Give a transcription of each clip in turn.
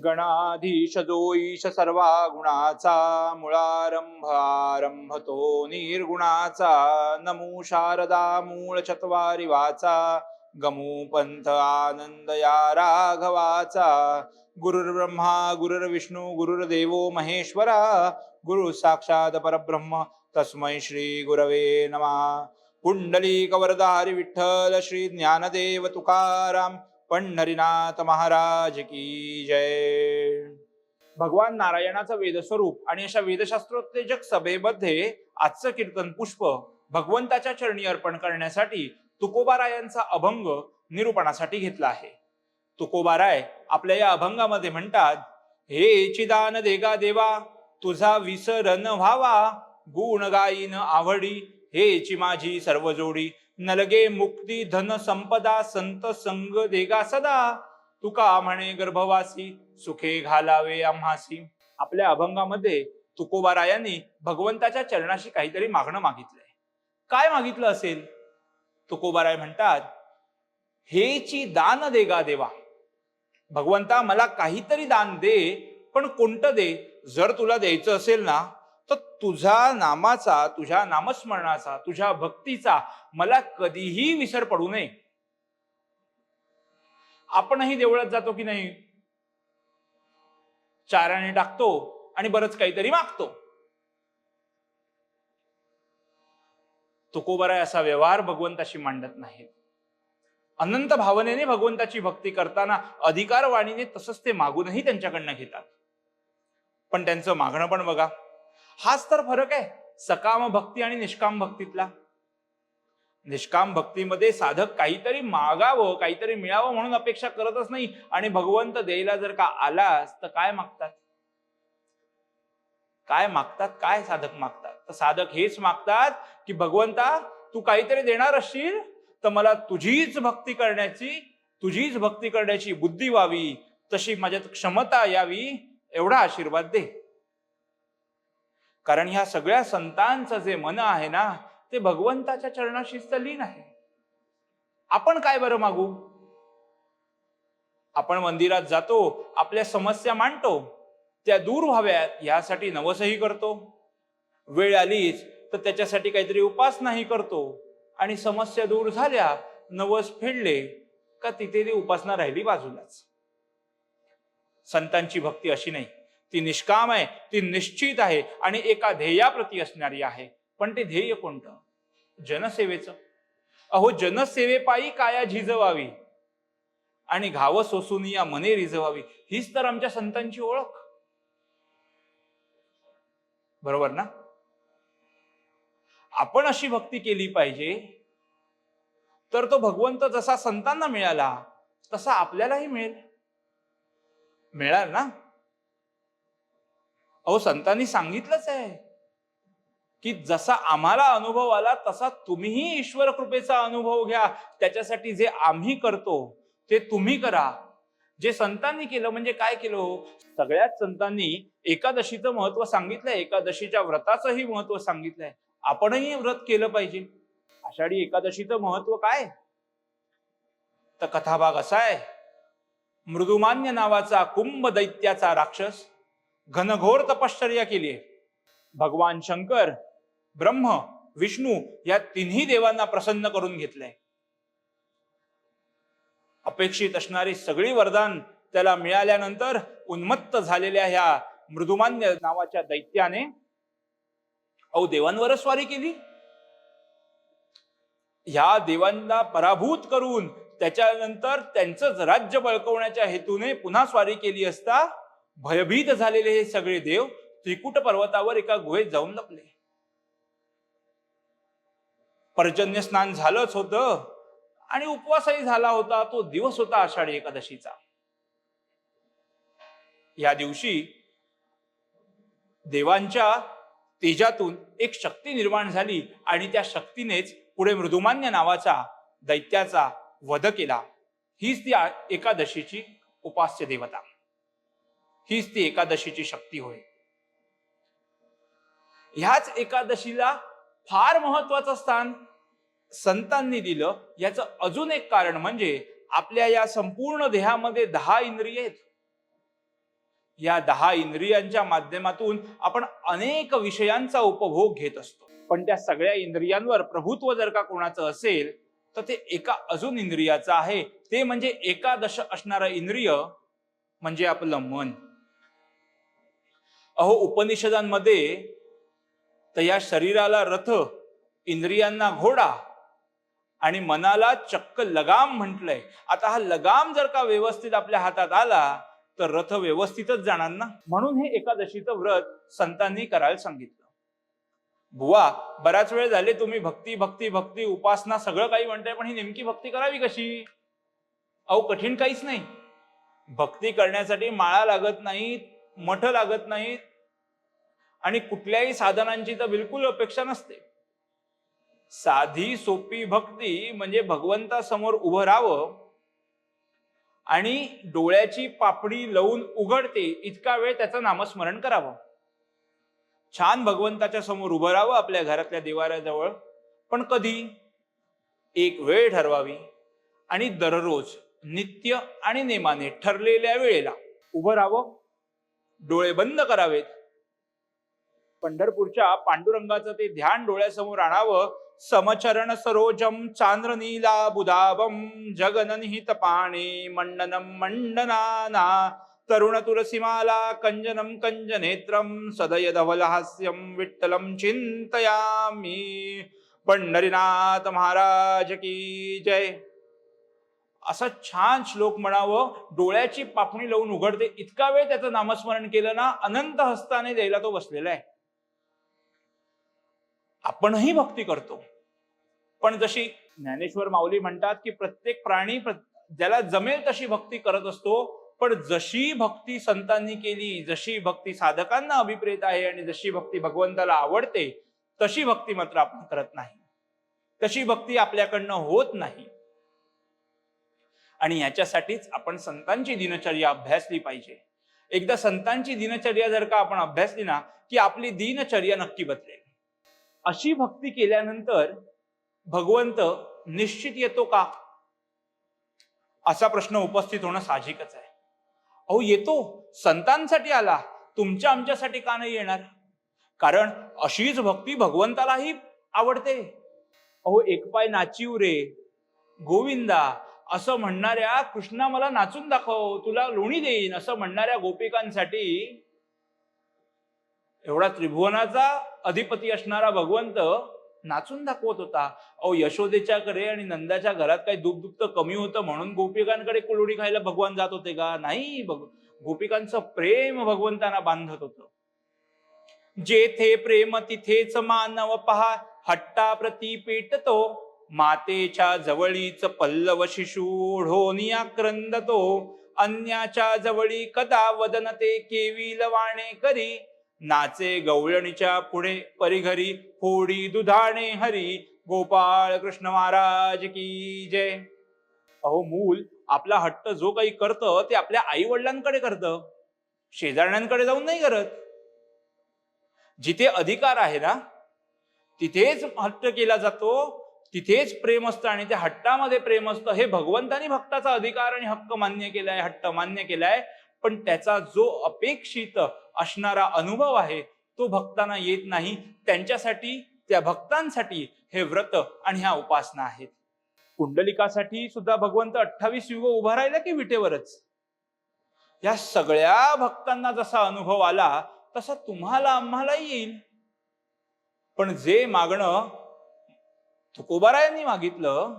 गणाधीश जो ईश सर्वा गुणाचा मुळारंभ आरंभ तो निर्गुणाचा. नमो शारदा मूळ चत्वारी वाचा. गमू पंथ आनंद या राघवाचा. गुरुर्ब्रह्मा गुरुर्विष्णू गुरुर्देवो महेश्वरा. गुरु साक्षात परब्रह्म तस्मै श्री गुरवे नमा. कुंडली कवरदारी विठ्ठल श्री ज्ञानदेव तुकाराम पंढरीनाथ महाराज की जय. भगवान नारायणाचं वेदस्वरूप आणि अशा वेदशास्त्रोत्तेजक सभेमध्ये आजचं कीर्तन पुष्प भगवंताच्या चरणी अर्पण करण्यासाठी तुकोबारायांचा अभंग निरूपणासाठी घेतला आहे. तुकोबाराय आपल्या या अभंगामध्ये म्हणतात हे चिदान देगा देवा तुझा विसरन व्हावा गुण गायीन आवडी हेची माझी सर्व जोडी. नलगे मुक्ती धन संपदा संत संग देगा सदा. तुका म्हणे गर्भवासी सुखे घालावे आम्हासी. आपल्या अभंगामध्ये तुकोबारायांनी भगवंताच्या चरणाशी काहीतरी मागणं मागितलंय. काय मागितलं असेल? तुकोबाराय म्हणतात हेची दान देगा देवा. भगवंता मला काहीतरी दान दे पण कोणतं दे? जर तुला द्यायचं असेल ना तर तुझ्या नामाचा तुझ्या नामस्मरणाचा तुझ्या भक्तीचा मला कधीही विसर पडू नये. आपणही देवळात जातो की नाही? चाराने टाकतो आणि बरंच काहीतरी मागतो. तुकोबराय असा व्यवहार भगवंताशी मांडत नाही अनंत भावनेने भगवंताची भक्ती करताना अधिकारवाणीने तसंच ते मागूनही त्यांच्याकडनं घेतात. पण त्यांचं मागणं पण बघा. हाच तर फरक आहे. सकाम भक्ती आणि निष्काम भक्तीतला. निष्काम भक्तीमध्ये साधक काहीतरी मागावं काहीतरी मिळावं म्हणून अपेक्षा करतच नाही. आणि भगवंत द्यायला जर का आलास तर काय मागतात? काय मागतात? काय साधक मागतात? तर साधक हेच मागतात की भगवंता तू काहीतरी देणार असशील तर मला तुझीच भक्ती करण्याची तुझीच भक्ती करण्याची बुद्धी व्हावी तशी माझ्यात क्षमता यावी एवढा आशीर्वाद दे. कारण ह्या सगळ्या संतांचं जे मन आहे ना ते भगवंताच्या चरणाशीच लीन आहे. आपण काय बरं मागू? आपण मंदिरात जातो आपल्या समस्या मांडतो त्या दूर व्हाव्यात यासाठी नवसही करतो. वेळ आलीच तर त्याच्यासाठी काहीतरी उपासनाही करतो. आणि समस्या दूर झाल्या नवस फेडले का तिथे ती उपासना राहिली बाजूलाच? संतांची भक्ती अशी नाही. ती निष्काम आहे ती निश्चित आहे आणि एका ध्येयाप्रती असणारी आहे. पण ते ध्येय कोणतं? जनसेवेचं. अहो जनसेवेपायी काया झिजवावी? आणि घाव सोसून या मने रिजवावी? हीच तर आमच्या संतांची ओळख. बरोबर ना? आपण अशी भक्ती केली पाहिजे तर तो भगवंत जसा संतांना मिळाला तसा आपल्यालाही मिळेल. मिळाल ना? अहो संतांनी सांगितलंच आहे की जसा आम्हाला अनुभव आला तसा तुम्हीही ईश्वर कृपेचा अनुभव घ्या. त्याच्यासाठी जे आम्ही करतो ते तुम्ही करा. जे संतांनी केलं म्हणजे काय केलं हो? सगळ्याच संतांनी एकादशीचं महत्त्व सांगितलंय. एकादशीच्या व्रताचंही महत्त्व सांगितलंय. आपणही व्रत केलं पाहिजे. आषाढी एकादशीचं महत्त्व काय? तर कथाभाग असा आहे. मृदुमान्य नावाचा कुंभ दैत्याचा राक्षस घनघोर तपश्चर्या केली आहे. भगवान शंकर ब्रह्म विष्णू या तिन्ही देवांना प्रसन्न करून घेतलंय अपेक्षित असणारी सगळी वरदान त्याला मिळाल्यानंतर उन्मत्त झालेल्या ह्या मृदुमान्य नावाच्या दैत्याने अहो देवांवरच स्वारी केली. ह्या देवांना पराभूत करून त्याच्यानंतर त्यांचंच राज्य बळकवण्याच्या हेतूने पुन्हा स्वारी केली असता भयभीत झालेले हे सगळे देव त्रिकुट पर्वतावर एका गुहेत जाऊन लपले. पर्जन्य स्नान झालंच होतं आणि उपवासही झाला होता. तो दिवस होता आषाढी एकादशीचा. या दिवशी देवांच्या तेजातून एक शक्ती निर्माण झाली आणि त्या शक्तीनेच पुढे मृदुमान्य नावाचा दैत्याचा वध केला. हीच ती एकादशीची उपास्य देवता. हीच ती एकादशीची शक्ती होय. ह्याच एकादशीला फार महत्वाचं स्थान संतांनी दिलं. याचं अजून एक कारण म्हणजे आपल्या या संपूर्ण देहामध्ये दहा इंद्रिय आहेत. या दहा इंद्रियांच्या माध्यमातून आपण अनेक विषयांचा उपभोग घेत असतो. पण त्या सगळ्या इंद्रियांवर प्रभुत्व जर का कोणाचं असेल तर ते एका अजून इंद्रियाचं आहे. ते म्हणजे एकादश असणारं इंद्रिय म्हणजे आपलं मन. अहो उपनिषदांमध्ये तर या शरीराला रथ इंद्रियांना घोडा आणि मनाला चक्क लगाम म्हटलंय. आता हा लगाम जर का व्यवस्थित आपल्या हातात आला तर रथ व्यवस्थितच जाणार ना? म्हणून हे एकादशीचं व्रत संतांनी करायला सांगितलं. बुवा बराच वेळ झाले तुम्ही भक्ती भक्ती भक्ती उपासना सगळं काही म्हणताय पण ही नेमकी भक्ती करावी कशी? अहो कठीण काहीच नाही. भक्ती करण्यासाठी माळा लागत नाहीत मठ लागत नाहीत आणि कुठल्याही साधनांची तर बिलकुल अपेक्षा नसते. साधी सोपी भक्ती म्हणजे भगवंतासमोर उभं राहावं आणि डोळ्याची पापडी लावून उघडते इतका वेळ त्याचं नामस्मरण करावं. छान भगवंताच्या समोर उभं राहावं आपल्या घरातल्या देवाऱ्याजवळ पण कधी? एक वेळ ठरवावी आणि दररोज नित्य आणि नेमाने ठरलेल्या वेळेला उभं राहावं. डोळे बंद करावेत. पंढरपूरच्या पांडुरंगाचं ते ध्यान डोळ्यासमोर आणावं. समचरण सरोजम चांद्रनीला बुधावम जगननिहित पाणी मंडनम मंडनाना. तरुण तुलसीमाला कंजनम कंजनेत्रम सदय धवलहास्यम विठ्ठलम चिंतयामी. पंढरीनाथ महाराज की जय. असा छान श्लोक म्हणावं डोळ्याची पापणी लावून उघडते. इतका वेळ त्याचं नामस्मरण केलं ना अनंत हस्ताने द्यायला तो बसलेला आहे. आपणही भक्ती करतो. पण जशी ज्ञानेश्वर माऊली म्हणतात की प्रत्येक प्राणी ज्याला जमेल तशी भक्ती करत असतो पण जशी भक्ती संतांनी केली जशी भक्ती साधकांना अभिप्रेत आहे आणि जशी भक्ती भगवंताला आवडते तशी भक्ती मात्र आपण करत नाही. तशी भक्ती आपल्याकडनं होत नाही. आणि याच्यासाठीच आपण संतांची दिनचर्या अभ्यासली पाहिजे. एकदा संतांची दिनचर्या जर का आपण अभ्यासली ना की आपली दिनचर्या नक्की बदलेल. अशी भक्ती केल्यानंतर भगवंत निश्चित येतो का? असा प्रश्न उपस्थित होणं साहजिकच आहे. अहो येतो. संतांसाठी आला. तुमच्या आमच्यासाठी का नाही येणार? कारण अशीच भक्ती भगवंतालाही आवडते. अहो एक पाय नाचिव रे. गोविंदा असं म्हणणाऱ्या कृष्णा मला नाचून दाखव तुला लोणी देईन असं म्हणणाऱ्या गोपिकांसाठी एवढा त्रिभुवनाचा अधिपती असणारा भगवंत नाचून दाखवत होता. अहो यशोदेच्याकडे आणि नंदाच्या घरात काही दुःख कमी होतं म्हणून गोपिकांकडे कुलोडी खायला भगवान जात होते का? नाही भग- गोपिकांचं प्रेम भगवंतांना बांधत होतं. जेथे प्रेम तिथेच मानव पहा हट्टा प्रती पेटतो मातेच्या जवळीच पल्लव शिशू ओढोनिया क्रंदतो अन्याच्या जवळी कदा वदनते केवी लवाणे करी. नाचे गवळणीच्या पुढे परिघरी फोडी दुधाणे हरी. गोपाळ कृष्ण महाराज की जय. अहो मूल आपला हट्ट जो काही करतं ते आपल्या आई वडिलांकडे करतं. शेजारण्यांकडे जाऊन नाही करत. जिथे अधिकार आहे ना तिथेच हट्ट केला जातो. तिथेच प्रेम असतं आणि त्या हट्टामध्ये प्रेम असतं. हे भगवंतानी भक्ताचा अधिकार आणि हक्क मान्य केलाय हट्ट मान्य केलाय. पण त्याचा जो अपेक्षित असणारा अनुभव आहे तो भक्तांना येत नाही. त्यांच्यासाठी त्या भक्तांसाठी हे व्रत आणि ह्या उपासना आहेत. कुंडलिकासाठी सुद्धा भगवंत अठ्ठावीस युग उभा राहिला की विटेवरच? या सगळ्या भक्तांना जसा अनुभव आला तसा तुम्हाला आम्हालाही येईल. पण जे मागणं तुकोबारायांनी मागितलं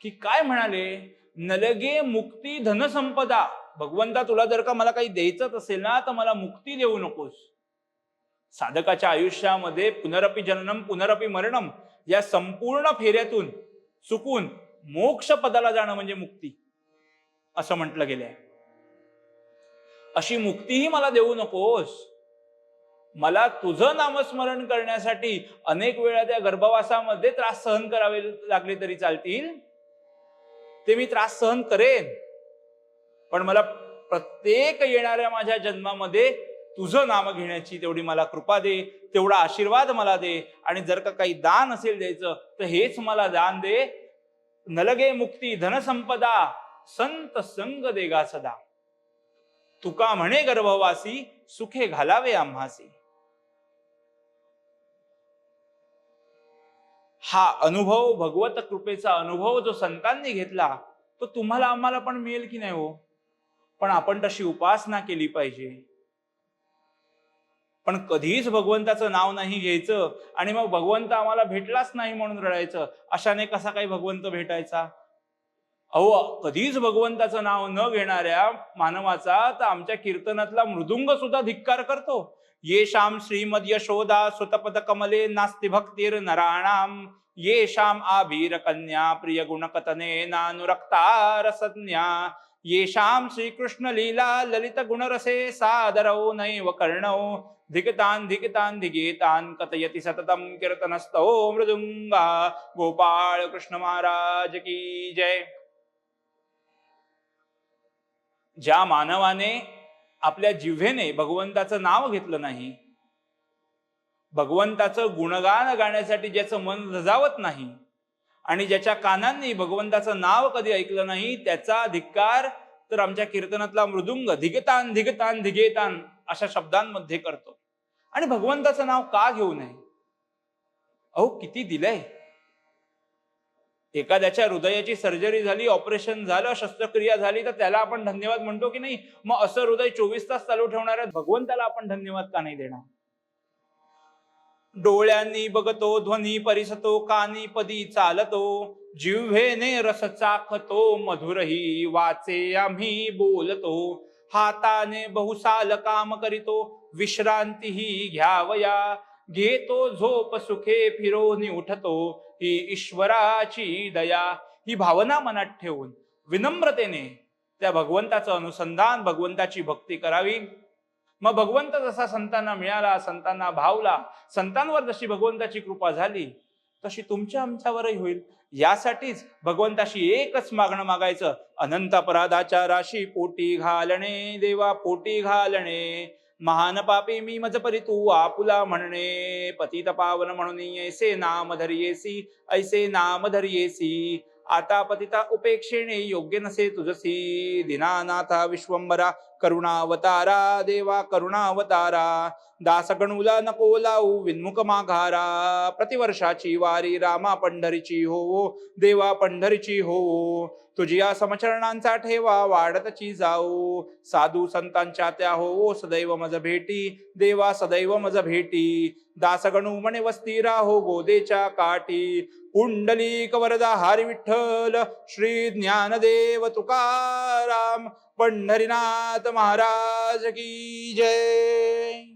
की काय म्हणाले? नलगे मुक्ती धनसंपदा. भगवंता तुला जर का मला काही द्यायचंच असेल ना तर मला मुक्ती देऊ नकोस. साधकाच्या आयुष्यामध्ये पुनरपी जननम पुनरपी मरणम या संपूर्ण फेऱ्यातून चुकून मोक्ष पदाला जाणं म्हणजे मुक्ती. असं म्हटलं गेलंय. अशी मुक्तीही मला देऊ नकोस. मला तुझं नामस्मरण करण्यासाठी अनेक वेळा त्या गर्भवासामध्ये त्रास सहन करावे लागले तरी चालतील. ते मी त्रास सहन करेन. पण मला प्रत्येक येणाऱ्या माझ्या जन्मामध्ये तुझं नाम घेण्याची तेवढी मला कृपा दे तेवढा आशीर्वाद मला दे आणि जर का काही दान असेल द्यायचं तर हेच मला दान दे. नलगे मुक्ती धनसंपदा संत संग देगा सदा. तुका म्हणे गर्भवासी सुखे घालावे आम्हासी. हा अनुभव भगवत कृपेचा अनुभव जो संतांनी घेतला तो तुम्हाला आम्हाला पण मिळेल की नाही हो? पण आपण तशी उपासना केली पाहिजे. पण कधीच भगवंताचं नाव नाही घ्यायचं आणि मग भगवंत आम्हाला भेटलाच नाही म्हणून रडायचं. अशाने कसा काही भगवंत भेटायचा? अहो कधीच भगवंताचं नाव न घेणाऱ्या मानवाचा तर आमच्या कीर्तनातला मृदुंग सुद्धा धिक्कार करतो. येषां श्रीमद यशोदा सुतपद कमले नास्ति भक्तीर नराणाम येशाम आभीर कन्या प्रिय नानुरक्ता रसज्ञा येषां श्रीकृष्ण लीला ललित सादरौ नैव कर्णौ धिकतान धिकतान धिगेतान कथयति सततम कीर्तनस्थो मृदुंगा गोपाळकृष्णमहाराज कृष्ण महाराज की जय। ज्या मानवाने आपल्या जिव्हेने भगवंताचं नाव घेतलं नाही भगवंताचं गुणगान गाण्यासाठी ज्याचं मन रजावत नाही आणि ज्याच्या कानांनी भगवंताचं नाव कधी ऐकलं नाही त्याचा धिक्कार तर आमच्या कीर्तनातला मृदुंग धिगतान धिगतान धिगेतान अशा शब्दांमध्ये करतो. आणि भगवंताचं नाव का घेऊ नये? अहो किती दिलंय. एखाद्याच्या हृदयाची सर्जरी झाली ऑपरेशन झालं शस्त्रक्रिया झाली तर त्याला आपण धन्यवाद म्हणतो की नाही? मग असं हृदय चोवीस तास चालू ठेवणाऱ्या भगवंताला आपण धन्यवाद का नाही देणार? डोळ्यांनी बघतो ध्वनी परिसतो कानी पदी चालतो जिव्हेने रस चाखतो मधुरही वाचे आम्ही बोलतो हाताने बहुसाल काम करीतो विश्रांतीही घ्यावया घेतो झोप सुखे फिरोनी उठतो ही ईश्वराची दया. ही भावना मनात ठेवून विनम्रतेने त्या भगवंताचं अनुसंधान भगवंताची भक्ती करावी. मग भगवंत जसा संतांना मिळाला संतांना भावला संतांवर जशी भगवंताची कृपा झाली तशी तुमच्या आमच्यावरही होईल. यासाठीच भगवंताशी एकच मागणं मागायचं. अनंत अपराधाच्या राशी पोटी घालणे देवा पोटी घालणे. महान पापी मी मज परी तू आपुला म्हणणे पतित पावन म्हणून ऐसे नाम धरियेसी ऐसे नाम धरियेसी. आता पतिता उपेक्षेने योग्य नसे तुझसी दिनानाथा विश्वंभरा करुणावतारा देवा करुणावतारा दासगणूला नको लावू विन्मुख माघारा प्रतिवर्षाची वारी रामा पंढरीची हो देवा पंढरीची हो तुझी या समचरणांचा ठेवा वाढतची जाऊ साधू संतांच्या त्या हो सदैव मज भेटी देवा सदैव मज भेटी दासगणू म्हणे वस्ती राहो गोदेच्या काठी पुंडली कवरदा हरी विठ्ठल श्री ज्ञानदेव तुकाराम પંઢરીનાથ મહારાજ કી જય.